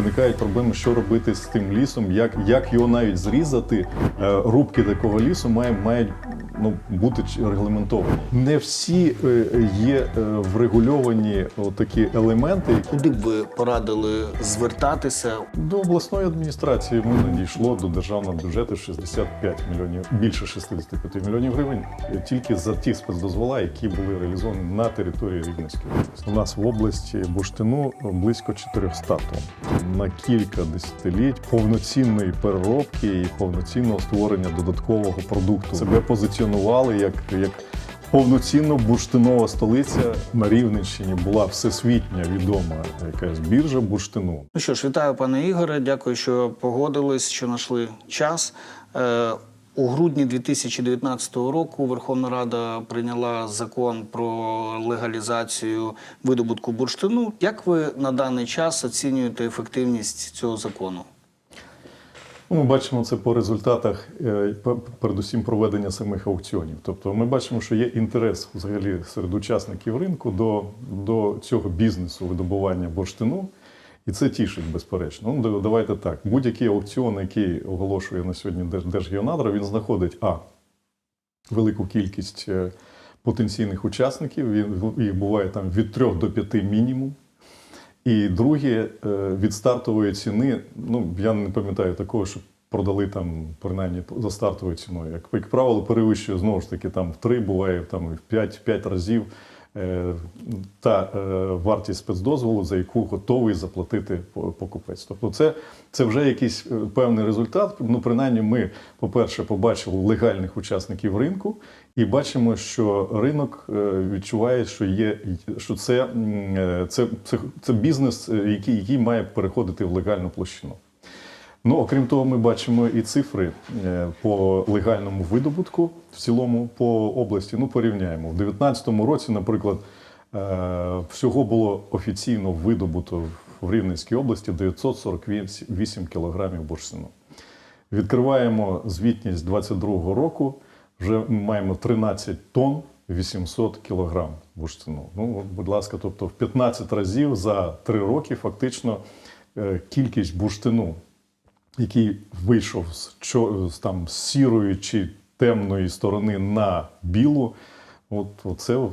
виникають проблеми, що робити з тим лісом, як, як його навіть зрізати. Е, Рубки такого лісу має, мають ну, бути регламентовані. Не всі е, є е, врегульовані такі елементи. Куди б ви порадили звертатися? До обласної адміністрації ми надійшло до державного бюджету 65 мільйонів, більше 65 мільйонів гривень е, тільки за ті спецдозвола, які були реалізовані на території Рівненської області. У нас в області бурштину близько 400 тонн. На кілька десятиліть повноцінної переробки і повноцінного створення додаткового продукту себе позиціонували як, як повноцінно бурштинова столиця на Рівненщині була всесвітня відома якась біржа бурштину. Ну що ж, вітаю, пане Ігоре. Дякую, що погодились, що знайшли час. Е, у грудні 2019 року Верховна Рада прийняла закон про легалізацію видобутку бурштину. Як ви на даний час оцінюєте ефективність цього закону? Ну, Ми бачимо це по результатах, е, передусім проведення самих аукціонів. Тобто ми бачимо, що є інтерес взагалі серед учасників ринку до, до цього бізнесу видобування бурштину. І це тішить, безперечно. Ну, давайте так. Будь-який аукціон, який оголошує на сьогодні Держ- Держгеонадра, він знаходить А. Велику кількість е, потенційних учасників. Він, їх буває там від 3 до 5 мінімум. І друге, е, від стартової ціни, ну я не пам'ятаю такого, що продали там принаймні за стартовою ціною. Як, як правило, перевищує знову ж таки там в 3, буває там в 5, 5 разів е, та е, вартість спецдозволу, за яку готовий заплатити покупець. Тобто, це, це вже якийсь е, певний результат. Ну, принаймні, ми, по-перше, побачили легальних учасників ринку, і бачимо, що ринок е, відчуває, що є що це, е, це, це, це бізнес, який, який має переходити в легальну площину. Ну, окрім того, ми бачимо і цифри е, по легальному видобутку в цілому по області. Ну, порівняємо. У 2019 році, наприклад, е, всього було офіційно видобуто в Рівненській області 948 кілограмів бурштину. Відкриваємо звітність 2022 року. Вже ми маємо 13 тонн 800 кілограм бурштину. Ну, будь ласка, тобто в 15 разів за 3 роки фактично е, кількість бурштину, який вийшов з, там, з сірої чи темної сторони на білу, от, це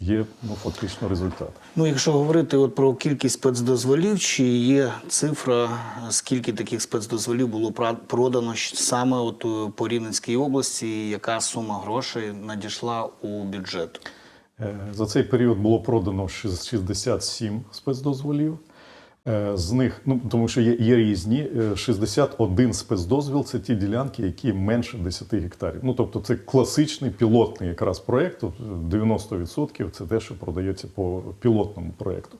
є ну, фактично результат. Ну, якщо говорити от про кількість спецдозволів, чи є цифра, скільки таких спецдозволів було продано саме от е, по Рівненській області, і яка сума грошей надійшла у бюджет? Е, За цей період було продано шіс- 67 спецдозволів. Е, З них, ну тому що є, є різні, е, 61 спецдозвіл це ті ділянки, які менше 10 гектарів. Ну тобто це класичний пілотний якраз проєкт. 90% це те, що продається по пілотному проєкту.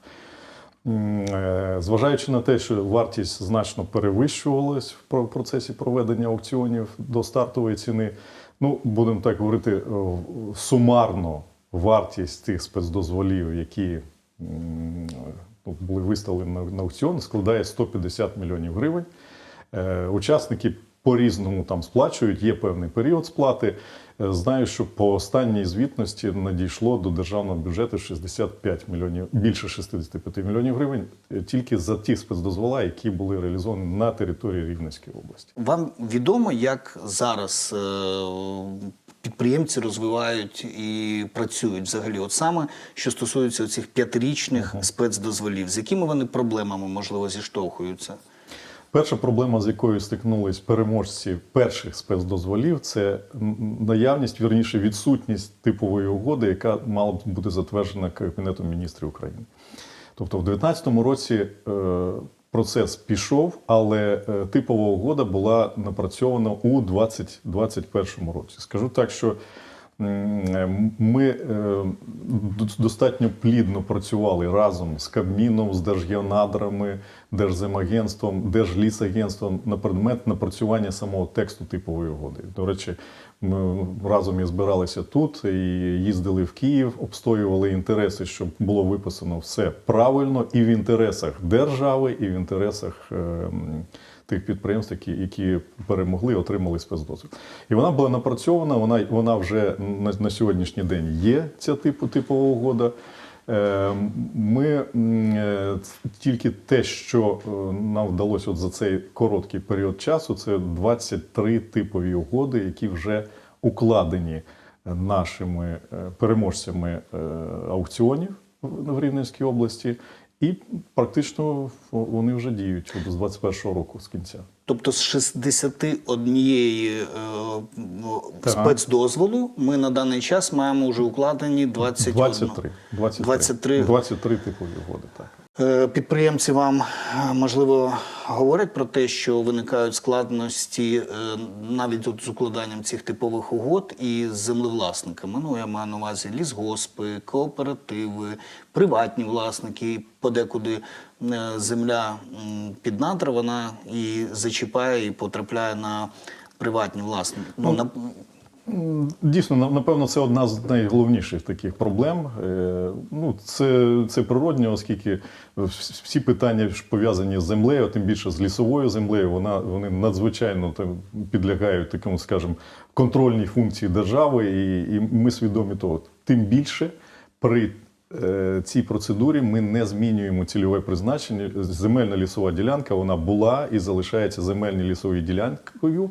Е, Зважаючи на те, що вартість значно перевищувалась в процесі проведення аукціонів до стартової ціни, ну будемо так говорити, е, сумарно вартість тих спецдозволів, які були виставлені на, аукціон, складає 150 мільйонів гривень. Е, Учасники по-різному там сплачують, є певний період сплати. Е, Знаю, що по останній звітності надійшло до державного бюджету 65 мільйонів, більше 65 мільйонів гривень е, тільки за ті спецдозвола, які були реалізовані на території Рівненської області. Вам відомо, як зараз підприємці розвивають і працюють взагалі? От саме що стосується цих п'ятирічних спецдозволів, з якими вони проблемами можливо зіштовхуються? Перша проблема, з якою стикнулись переможці перших спецдозволів, це наявність, вірніше, відсутність типової угоди, яка мала б бути затверджена Кабінетом міністрів України. Тобто, в 2019 році е, процес пішов, але е, типова угода була напрацьована у 2021 році. Скажу так, що ми е, достатньо плідно працювали разом з Кабміном, з Держгеонадрами, Держземагентством, Держлісагентством на предмет напрацювання самого тексту типової угоди. До речі, ми разом і збиралися тут, і їздили в Київ, обстоювали інтереси, щоб було виписано все правильно і в інтересах держави, і в інтересах. Тих підприємств, які, які перемогли, отримали спецдозвіл. І вона була напрацьована, вона, вона вже на, на сьогоднішній день є ця типу типова угода. Е, Ми е, тільки те, що е, нам вдалося от за цей короткий період часу, це 23 типові угоди, які вже укладені нашими е, переможцями аукціонів в Рівненській області, і практично вони вже діють от з 21-го року з кінця. Тобто з 61 е, Так. спецдозволу ми на даний час маємо вже укладені 21. 23. 23. 23. 23 типові угоди, так. Е, Підприємці вам е, можливо говорять про те, що виникають складності е, навіть от з укладанням цих типових угод і з землевласниками. Ну я маю на увазі лісгоспи, кооперативи, приватні власники. Подекуди земля під надра вона і зачіпає, і потрапляє на приватні власники. Ну, на, М, Дійсно, на- напевно, це одна з найголовніших таких проблем. Е, Ну, це, це природньо, оскільки всі питання пов'язані з землею, тим більше з лісовою землею, вона, вони надзвичайно там, підлягають такому, скажімо, контрольній функції держави, і, і ми свідомі того. Тим більше при е, цій процедурі ми не змінюємо цільове призначення. Земельна лісова ділянка вона була і залишається земельною лісовою ділянкою.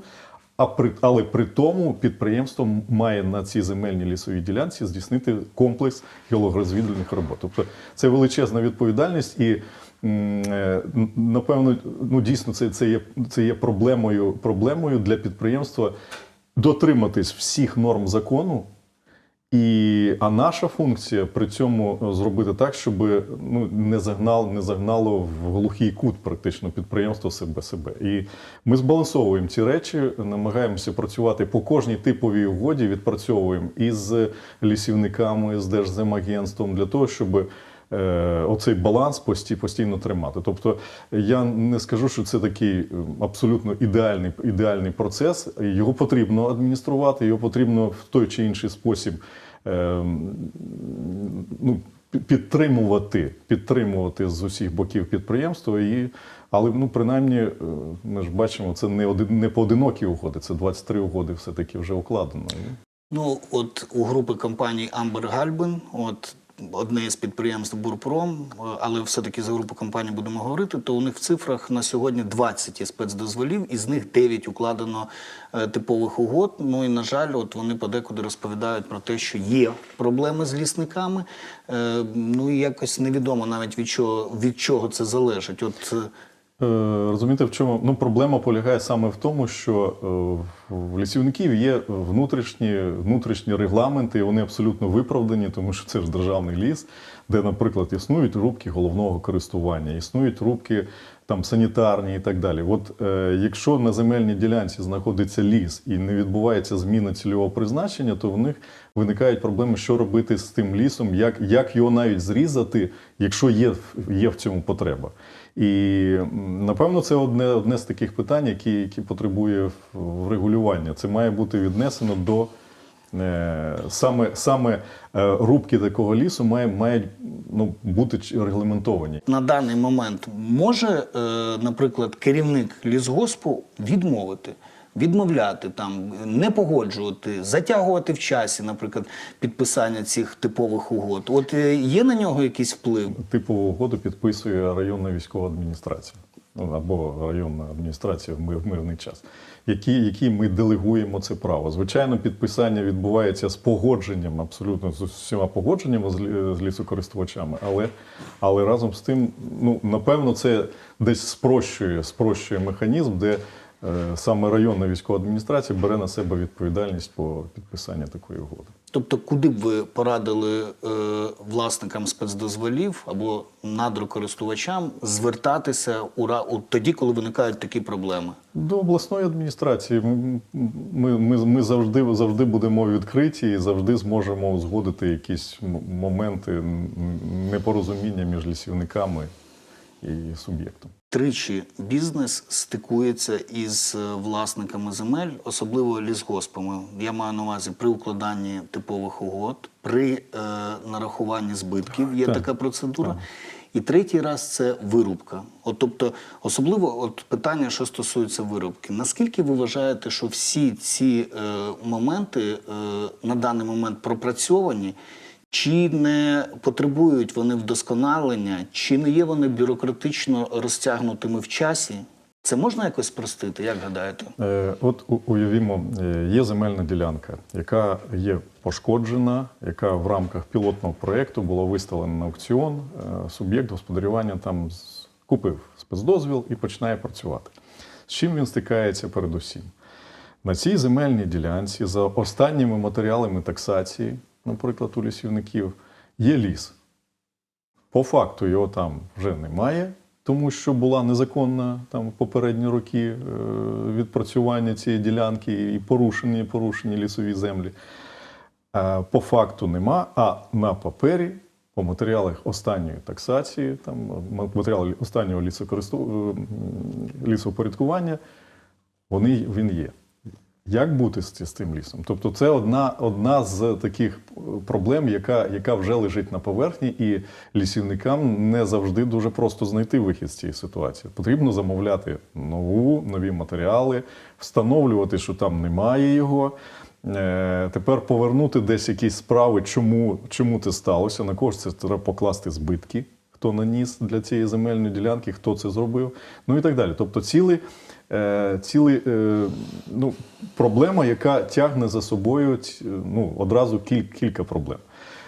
А при, але при тому підприємство має на цій земельній лісовій ділянці здійснити комплекс геологорозвідувальних робот. Тобто це величезна відповідальність, і е, напевно, ну дійсно, це, це є це є проблемою, проблемою для підприємства дотриматись всіх норм закону. І, а наша функція при цьому е, зробити так, щоб ну, не, загнал, не загнало в глухий кут практично підприємство себе себе. І ми збалансовуємо ці речі, намагаємося працювати по кожній типовій угоді, відпрацьовуємо із лісівниками, з Держземагентством для того, щоб оцей баланс пості- постійно тримати. Тобто я не скажу, що це такий е, абсолютно ідеальний, ідеальний процес. Його потрібно адмініструвати, його потрібно в той чи інший спосіб. е, Ну, підтримувати, підтримувати з усіх боків підприємство. І, але ну, принаймні, е, ми ж бачимо, це не, один, не поодинокі угоди, це 23 угоди все-таки вже укладено. Ну, от у групи компаній Амбер Гальбин, от одне з підприємств Бурпром, е, але все-таки за групу компаній будемо говорити, то у них в цифрах на сьогодні 20 є спецдозволів, із них 9 укладено е, типових угод. Ну і на жаль, от вони подекуди розповідають про те, що є проблеми з лісниками. Е, ну і якось невідомо навіть від чого від чого це залежить. От Розумієте, в чому ну, проблема полягає саме в тому, що е, в лісівників є внутрішні, внутрішні регламенти, і вони абсолютно виправдані, тому що це ж державний ліс, де, наприклад, існують рубки головного користування, існують рубки там санітарні і так далі. От е, якщо на земельній ділянці знаходиться ліс і не відбувається зміна цільового призначення, то в них виникають проблеми, що робити з тим лісом, як, як його навіть зрізати, якщо є, є в цьому потреба. І напевно це одне, одне з таких питань, які, які потребує врегулювання. Це має бути віднесено до е, саме, саме е, рубки такого лісу має, мають ну, бути регламентовані. на даний момент може, е, наприклад, керівник лісгоспу відмовити, відмовляти там, не погоджувати, затягувати в часі, наприклад, підписання цих типових угод. От е, є на нього якийсь вплив? Типову угоду підписує районна військова адміністрація ну, або районна адміністрація в мирний час, які, які ми делегуємо це право. Звичайно, підписання відбувається з погодженням, абсолютно з усіма погодженнями з, лісокористувачами, але, але разом з тим, ну, напевно, це десь спрощує, спрощує механізм, де саме районна військова адміністрація бере на себе відповідальність по підписанню такої угоди. Тобто, куди б ви порадили е, власникам спецдозволів або надрокористувачам звертатися у, у тоді, коли виникають такі проблеми? До обласної адміністрації ми, ми, ми, ми завжди, завжди будемо відкриті і завжди зможемо узгодити якісь моменти непорозуміння між лісівниками і суб'єктом. Тричі бізнес стикується із е, власниками земель, особливо лісгоспами. Я маю на увазі при укладанні типових угод, при е, нарахуванні збитків є Так, така процедура. І третій раз це вирубка. От, тобто, особливо от питання, що стосується вирубки. Наскільки ви вважаєте, що всі ці е, моменти е, на даний момент пропрацьовані? Чи не потребують вони вдосконалення, чи не є вони бюрократично розтягнутими в часі? Це можна якось спростити, як гадаєте? Е, От уявімо, е, є земельна ділянка, яка є пошкоджена, яка в рамках пілотного проєкту була виставлена на аукціон. Е, Суб'єкт господарювання там купив спецдозвіл і починає працювати. З чим він стикається передусім? На цій земельній ділянці, за останніми матеріалами таксації, наприклад, у лісівників, є ліс. По факту його там вже немає, тому що була незаконна там попередні роки е, відпрацювання цієї ділянки і порушені, порушені лісові землі. По факту нема, а на папері, по матеріалах останньої таксації, там матеріали останнього е, лісопорядкування, вони, він є. Як бути з, тим лісом? Тобто, це одна, одна з таких проблем, яка, яка вже лежить на поверхні, і лісівникам не завжди дуже просто знайти вихід з цієї ситуації. Потрібно замовляти нову, нові матеріали, встановлювати, що там немає його. Е, тепер повернути десь якісь справи, чому, чому це сталося. На кого ж це треба покласти збитки, хто наніс для цієї земельної ділянки, хто це зробив, ну і так далі. Тобто, цілий, цілий, е, ну, проблема, яка тягне за собою ну, одразу кіль, кілька проблем.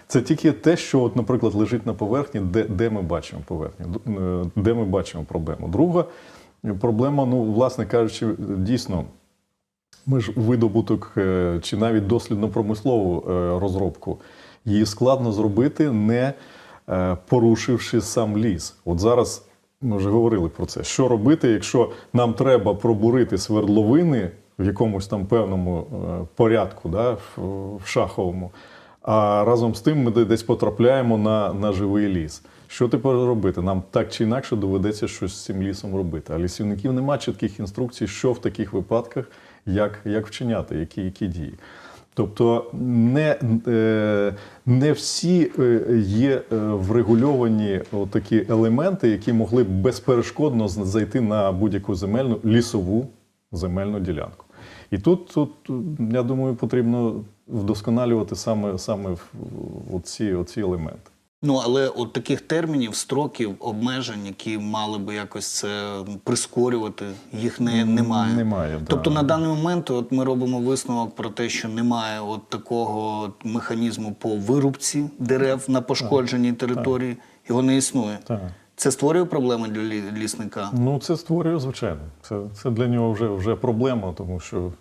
Це тільки те, що, от, наприклад, лежить на поверхні, де, де ми бачимо поверхню, е, де ми бачимо проблему. Друга проблема, ну, власне кажучи, дійсно. Ми ж видобуток е, чи навіть дослідно-промислову е, розробку її складно зробити, не е, порушивши сам ліс. От зараз ми вже говорили про це. Що робити, якщо нам треба пробурити свердловини в якомусь там певному е, порядку, да, в, шаховому, а разом з тим ми десь потрапляємо на, на живий ліс. Що тепер робити? Нам так чи інакше доведеться щось з цим лісом робити. А лісівників немає чітких інструкцій, що в таких випадках, як, як вчиняти, які, які дії. Тобто не, е, не всі е, є е, врегульовані такі елементи, які могли б безперешкодно зайти на будь-яку земельну лісову земельну ділянку. І тут, тут я думаю, потрібно вдосконалювати саме, саме оці, оці елементи. Ну але от таких термінів, строків, обмежень, які мали би якось це прискорювати, їх не немає. Немає, да. Тобто на даний момент, от ми робимо висновок про те, що немає от такого механізму по вирубці дерев на пошкодженій території, його не існує. Так. Це створює проблеми для лі- лісника. Ну, це створює, звичайно. Це, це для нього вже, вже проблема, тому що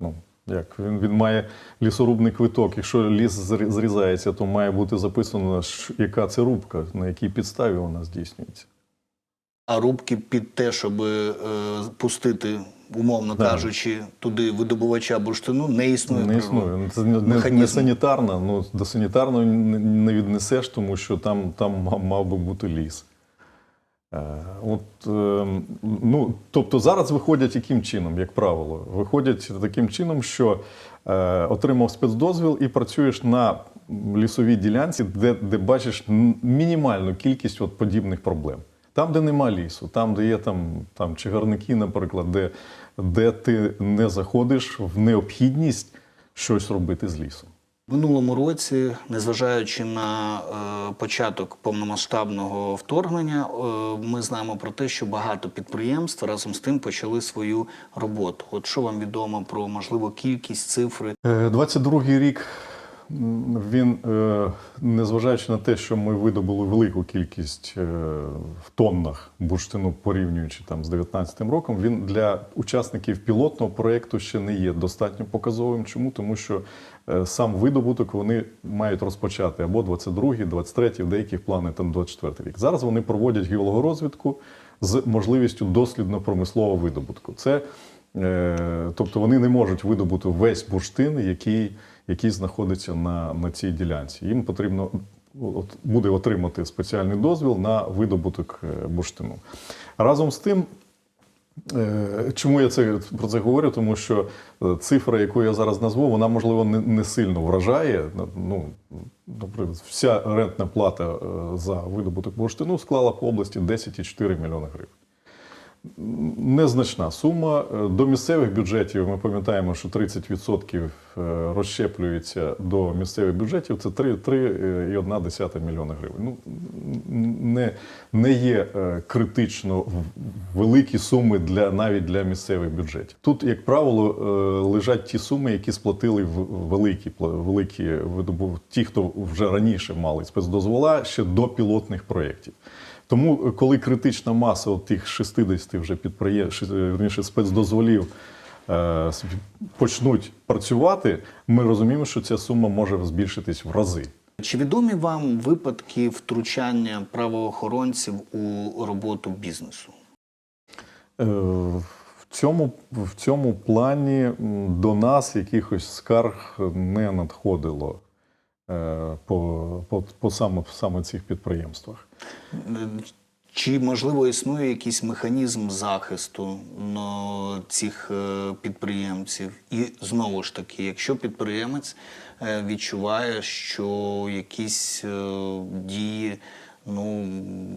ну, як, він, він має лісорубний квиток. Якщо ліс зрізається, то має бути записано, яка це рубка, на якій підставі вона здійснюється. А рубки під те, щоб е, пустити, умовно Так. кажучи, туди видобувача бурштину, не існує. Не існує. Це не, не, не санітарна, ну, до санітарної не віднесеш, тому що там, там мав би бути ліс. Е, От, е, ну, тобто зараз виходять яким чином, як правило? Виходять таким чином, що е, отримав спецдозвіл і працюєш на лісовій ділянці, де, де бачиш мінімальну кількість от подібних проблем. Там, де нема лісу, там, де є там, там чагарники, наприклад, де, де ти не заходиш в необхідність щось робити з лісом. Минулому році, незважаючи на е, початок повномасштабного вторгнення, е, ми знаємо про те, що багато підприємств разом з тим почали свою роботу. От що вам відомо про можливо кількість цифри? Е, 22-й рік м, він, е, незважаючи на те, що ми видобули велику кількість е, в тоннах бурштину, порівнюючи там з 19-м роком, він для учасників пілотного проєкту ще не є достатньо показовим. Чому? Тому що е, сам видобуток вони мають розпочати або 22-й, 23-й, в деяких плани там 24-й рік. Зараз вони проводять геологорозвідку з можливістю дослідно-промислового видобутку. Це Тобто вони не можуть видобути весь бурштин, який, який знаходиться на, на цій ділянці. Їм потрібно от, буде отримати спеціальний дозвіл на видобуток е, бурштину. Разом з тим, е, чому я це, про це говорю? Тому що е, цифра, яку я зараз назву, вона можливо не, не сильно вражає. Ну, наприклад, вся рентна плата за видобуток бурштину склала по області 10,4 мільйони гривень. Незначна сума. Е, До місцевих бюджетів ми пам'ятаємо, що 30% е, розщеплюється до місцевих бюджетів. Це 3,1 мільйона гривень. Ну, не, не є е, критично великі суми для, навіть для місцевих бюджетів. Тут, як правило, е, лежать ті суми, які сплатили великі, великі видобув, ті, хто вже раніше мали спецдозвола ще до пілотних проєктів. Тому, е, коли критична маса от тих 60 вже підприємств, верніше спецдозволів е, почнуть працювати, ми розуміємо, що ця сума може збільшитись в рази. Чи відомі вам випадки втручання правоохоронців у роботу бізнесу? Е, В цьому, в цьому плані до нас якихось скарг не надходило е, по, по, по саме, саме цих підприємствах. Чи можливо існує якийсь механізм захисту ну, цих е, підприємців? І знову ж таки, якщо підприємець е, відчуває, що якісь е, дії ну,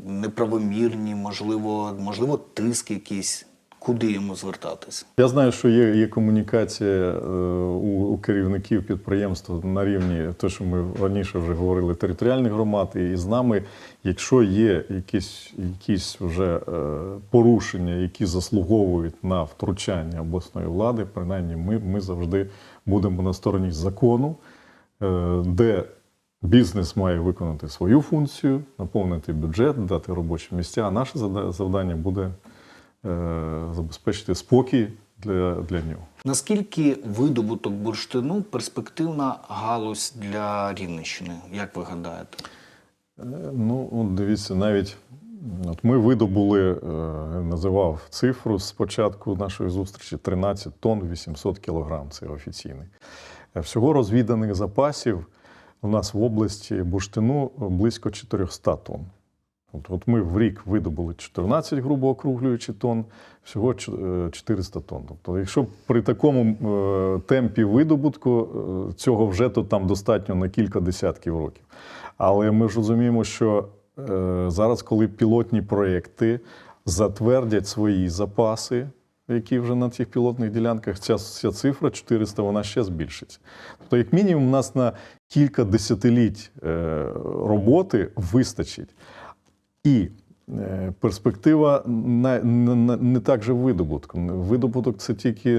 неправомірні, можливо, можливо, тиск якийсь, куди йому звертатися? Я знаю, що є, є комунікація е, у, у керівників підприємства на рівні, те, що ми раніше вже говорили, територіальних громад, і з нами, якщо є якісь, якісь вже е, порушення, які заслуговують на втручання обласної влади, принаймні ми, ми завжди будемо на стороні закону, е, де бізнес має виконати свою функцію, наповнити бюджет, дати робочі місця. А наше завдання буде забезпечити спокій для, для нього. Наскільки видобуток бурштину перспективна галузь для Рівненщини, як ви гадаєте? Е, Ну, от дивіться, навіть от ми видобули, е, називав цифру з початку нашої зустрічі 13 тонн 800 кілограм. Це офіційний. Е, Всього розвіданих запасів у нас в області бурштину близько 400 тонн. От, от ми в рік видобули 14, грубо округлюючи тонн, всього е, 400 тонн. Тобто, якщо при такому е, темпі видобутку е, цього вже то там достатньо на кілька десятків років. Але ми ж розуміємо, що е, зараз, коли пілотні проекти затвердять свої запаси, які вже на цих пілотних ділянках, ця, ця цифра 400, вона ще збільшиться. Тобто, як мінімум, у нас на кілька десятиліть е, роботи вистачить. І е, перспектива не, так же видобутку. Видобуток це тільки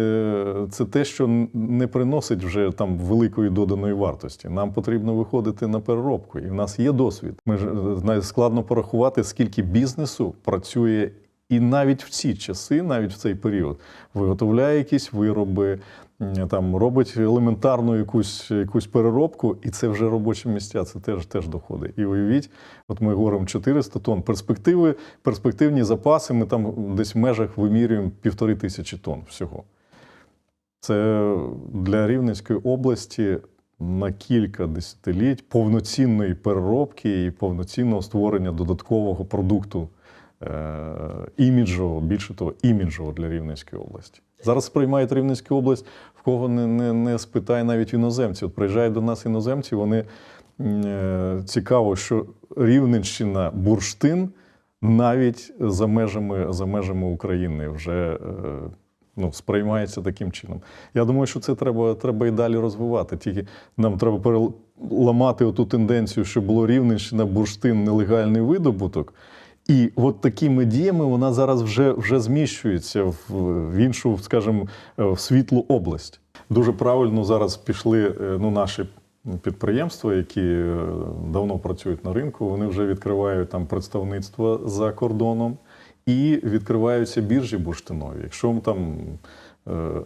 це те, що не приносить вже там великої доданої вартості. Нам потрібно виходити на переробку, і в нас є досвід. Ми ж е, складно порахувати, скільки бізнесу працює. І навіть в ці часи, навіть в цей період, виготовляє якісь вироби, там робить елементарну якусь, якусь переробку, і це вже робочі місця, це теж, теж доходи. І уявіть, от ми говоримо 400 тонн. Перспективи, перспективні запаси, ми там десь в межах вимірюємо півтори тисячі тонн всього. Це для Рівненської області на кілька десятиліть повноцінної переробки і повноцінного створення додаткового продукту е, іміджового, більше того, іміджового для Рівненської області. Зараз сприймають Рівненську область, в кого не, не, не спитає навіть іноземці. От приїжджають до нас іноземці, вони е, цікаво, що Рівненщина бурштин навіть за межами, за межами України вже. е, Ну, сприймається таким чином. Я думаю, що це треба, треба і далі розвивати. Тільки нам треба переламати оту тенденцію, що було Рівненщина, бурштин, нелегальний видобуток. І от такими діями вона зараз вже, вже зміщується в, в іншу, скажімо, е, в світлу область. Дуже правильно зараз пішли е, ну, наші підприємства, які е, давно працюють на ринку. Вони вже відкривають там представництво за кордоном і відкриваються біржі бурштинові. Якщо там,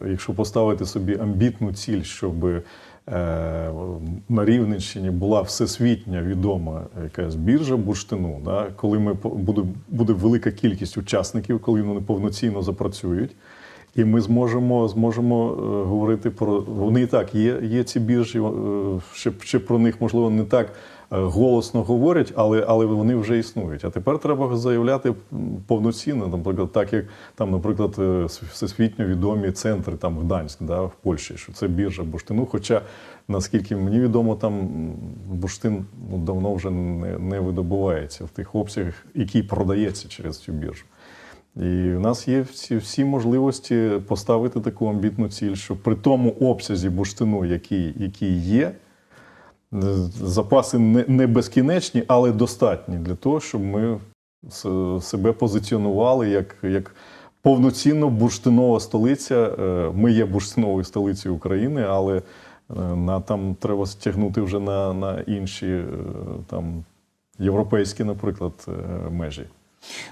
якщо поставити собі амбітну ціль, щоб на Рівненщині була всесвітня відома якась біржа бурштину, да, коли ми буде, буде велика кількість учасників, коли вони повноцінно запрацюють. І ми зможемо, зможемо е, говорити про вони і так є, є ці біржі, е, ще, ще про них можливо не так е, голосно говорять, але, але вони вже існують. А тепер треба заявляти повноцінно, наприклад, так як там, наприклад, е, всесвітньо відомі центри там Гданськ, да, в Польщі, що це біржа бурштину. Хоча, наскільки мені відомо, там бурштин ну, давно вже не, не видобувається в тих обсягах, який продається через цю біржу. І в нас є всі, всі можливості поставити таку амбітну ціль, що при тому обсязі бурштину, який, який є, е, запаси не, не безкінечні, але достатні для того, щоб ми себе позиціонували як, як повноцінно бурштинова столиця. Е, Ми є бурштиновою столицею України, але е, на, там треба стягнути вже на, на інші е, там, європейські, наприклад, межі.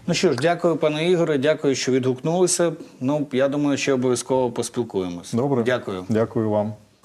Ну що ж, дякую, пане Ігоре. Дякую, що відгукнулися. Ну, я думаю, що обов'язково поспілкуємось. Добре. Дякую. Дякую вам.